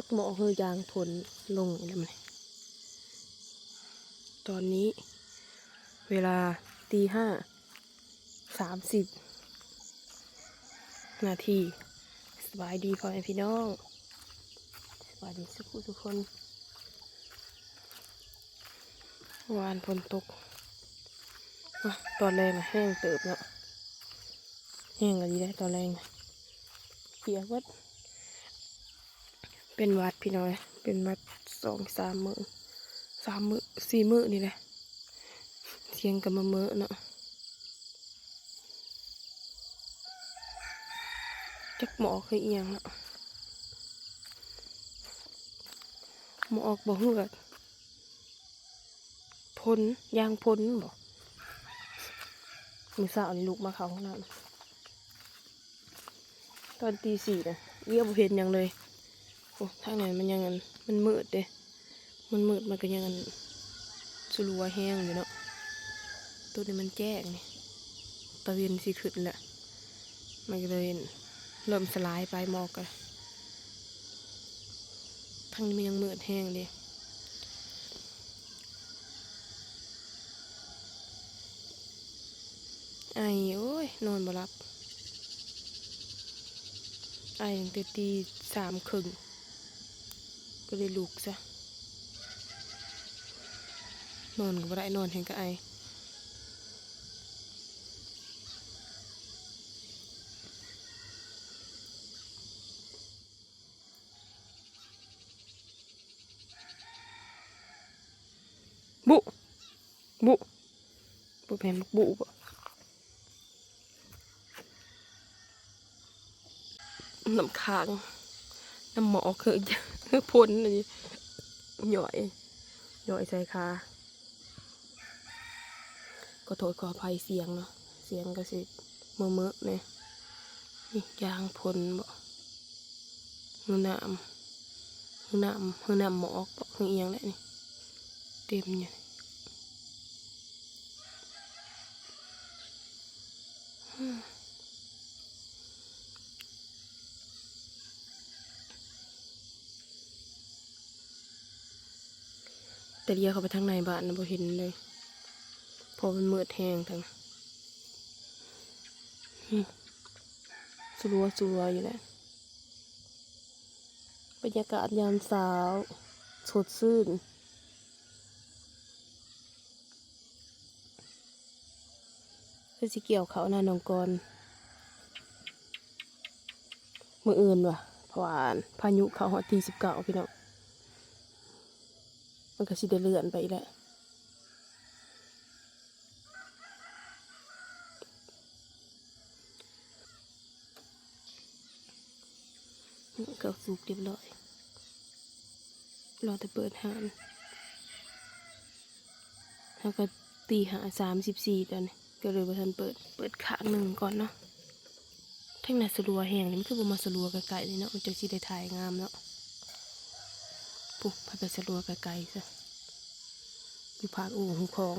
จักหมอคือยางผลลงอะไรมันตอนนี้ เวลาตีห้าสามสิบนาทีสบายดีพ่อแม่พี่น้องสบายดีสุขทุกคนวานฝนตกอะตอนแรงอะแห้งเติบเนาะแห้งอะไรได้ตอนแรงเปียกวัด เป็นวัดพี่น้อย เป็นวัดสองสามมือสามมือสี่มือนี่แหละเสียงกับมาเมอเนาะจักหมอเคยเอียงเนาะหมอออกบ่เหือดพ้นยางพ้นบ่มือสาวนี่ลูกมาเขาห้องน้ำตอนตีสี่นะเยี่ยบเห็นยังเลย โอ้ทางไหนมันยังงันมันมืดเด้มันมืดมันก็ยังงันสลัวแห้งอยู่เนาะตัวนี้มันแจ้งนี่ตะเวนสิขึ้นแหละมันก็เลยเริ่มสลายไปหมอกกันทางนี้มันยังมืดแห้งเดิไอ้โอ้ยนอนบ่หลับไอ้ตั้งแต่ตีสามครึ่ง ก็เลยลุกซะนอนก็บ่ได้นอนเห็นกับไอบุบุบุแผ่นบุบ่น้ำค้างน้ำหมอคือ พ่นนนี้หย่อยหย่อยใส่คาก็โทษขออภัยเสียงเนาะเสียงก็สิเมื่อเมื่อเนี่ยนี่ยางพ่นบ่หือน้ำหือน้ำหือน้ำหมอกบ่หือเอียงแหละนี่เต็มอยู่นี่อืม แต่เดียวเขาไปทางในบ้านนะบ่เห็นเลยเพอมันมืดแห้งทางสลัวสลัวอยู่แหละบรรยากาศยามเช้าสดชื่นคือสิเกี่ยวเขาหน้านองกรมืออื่นว่ะเพราะว่าพายุเขาหอทีสิบเก้าพี่น้อง มันก็สิได้เลื่อนไปแหละก็สุกเรียบร้อยรอแต่เปิดหานแล้วก็ตีหาสามสิบสี่ตอนนี้ก็เลยว่าทันเปิดเปิดข้างหนึ่งก่อนเนาะทั้งนั้นสลัวแห้งนี่มันคือบ่มาสลัวไกลๆนี่เนาะมันจะสิได้ถ่ายงามเนาะ ปุ๊บพาไปสลัวไกลๆซะอยู่ภานอู่ของคลอง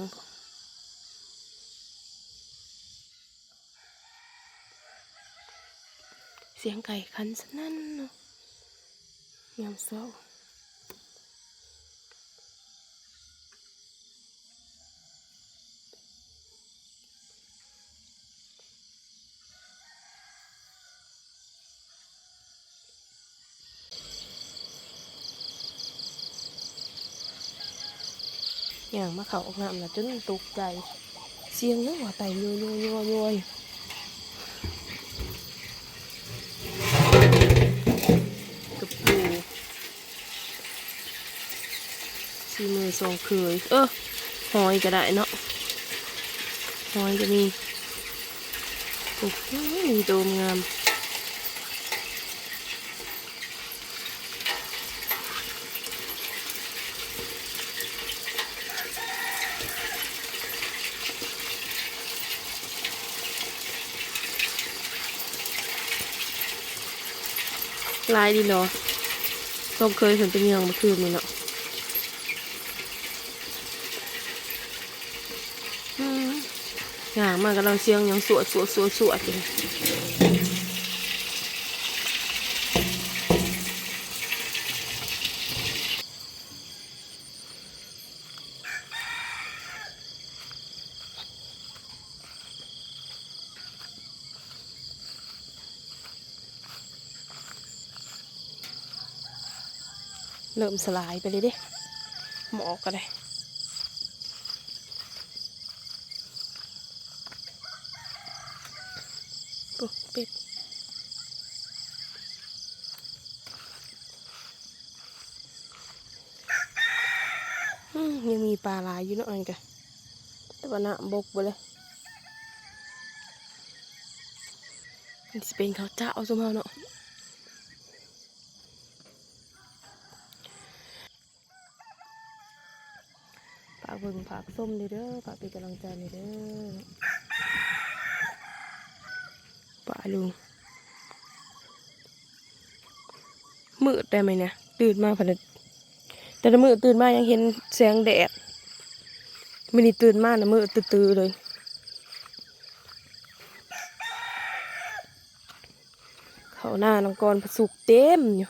เสียงไก่คันสนั่นเนาะยามเศร้า อย่างมาเขาออกน้ำนะจนตกใจเสียงนื้อว่าไตโยโยโยโยกับปูสีมือสองเคยเออหอยก็ได้เนาะหอยก็มีโอ้โหมีตัวงาม ลายดีเนาะส้มเคยเห็นเป็นเงืองเมื่อคืนนี่เนาะอืมอย่างมากกำลังเสียงยังสวดสวดสวดสวดอยู่ เริ่มสลายไปเลยเด้หมอกก็ได้ปุ๊บเป็ดยังมีปลาลายอยู่นะอันกะแต่ว่าน้ำบกไปเลยมันสิเป็นเขาเจ้าสมเฮาเนาะฝาก เบิ่งฝากส้มเด้อฝากเป็นกำลังใจเด้อป่าลุงมืดได้ไหมเนี่ยตื่นมาพอดแต่ละมือตื่นมายังเห็นแสงแดดมินี่ตื่นมานะมือตื่นๆเลย เขาหน้าน้องกรประสุกเต็มอยู่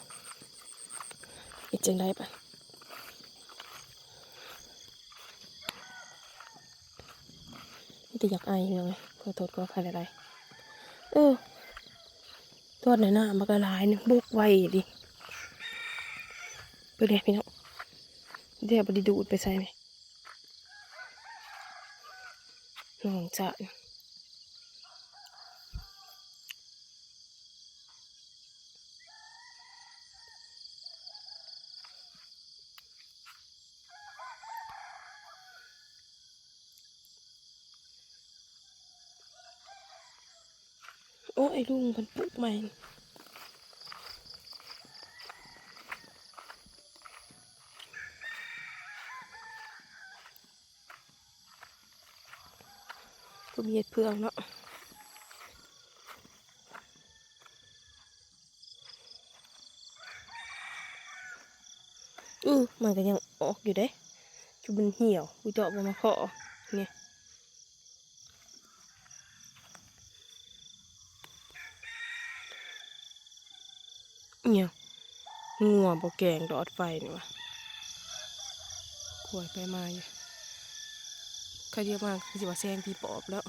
อีกจังได้ปะ นี่แต่อยากไอเลยขอโทษก็ใครอะไรเออทอดในหน้ามันก็ลายนี่บุกไวดิไปเลยพี่น้องเดี๋ยวบไดีดูดไปใส่ไหมน้องจ โอ้ยลุงมันปลุกใหม่ก็มีเห็ดเพืองเนาะอือมันก็ยังออกอยู่เด้จุมันเหี่ยวกูเจาะมันมาเคาะเนี่ย เนี่ยงัวบ่แกงดอดไฟนี่วะกวยไปมาอยู่ใครเรียกมาคือสิว่าแซงพี่ปอบแล้ว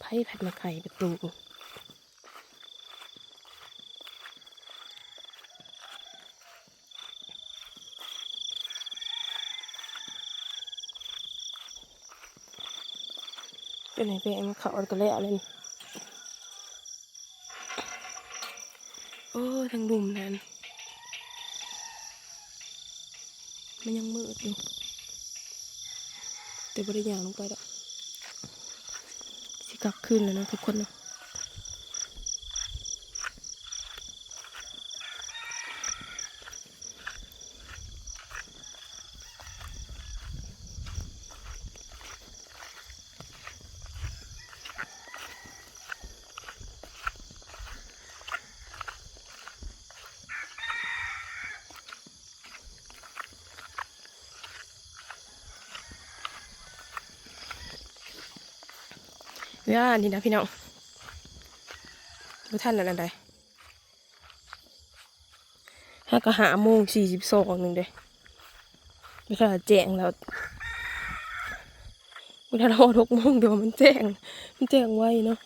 ไพ่ผัดมาไข่ประตู เป็นไหนไปเอาเขาตัวเละเลยนี่โอ้ทางดุมนั่นมันยังมืดอยู่แต่บริยางลงไปแล้วสิกลับคืนแล้วนะทุกคนนะ ย่านี่นะพี่น้องดูท่านแล้วนั่นใดห้าก็หาโมงสี่สิบสองหนึ่งเด้เวลาแจ้งแล้วเวลาเราทุกโมงเดี๋ยวมันแจ้ง มันแจ้งไว้เนาะ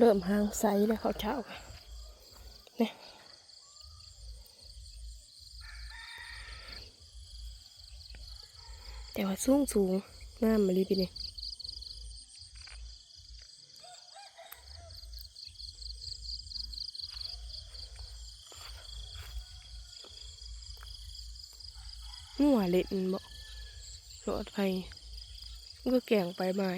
เริ่มห่างไซแล้วเขาเช้าเนี่ยแต่ว่าสูงสูงงามมาลยพี่นี่หัวเล็ดบ่รอดไฟก็แก่งไปมา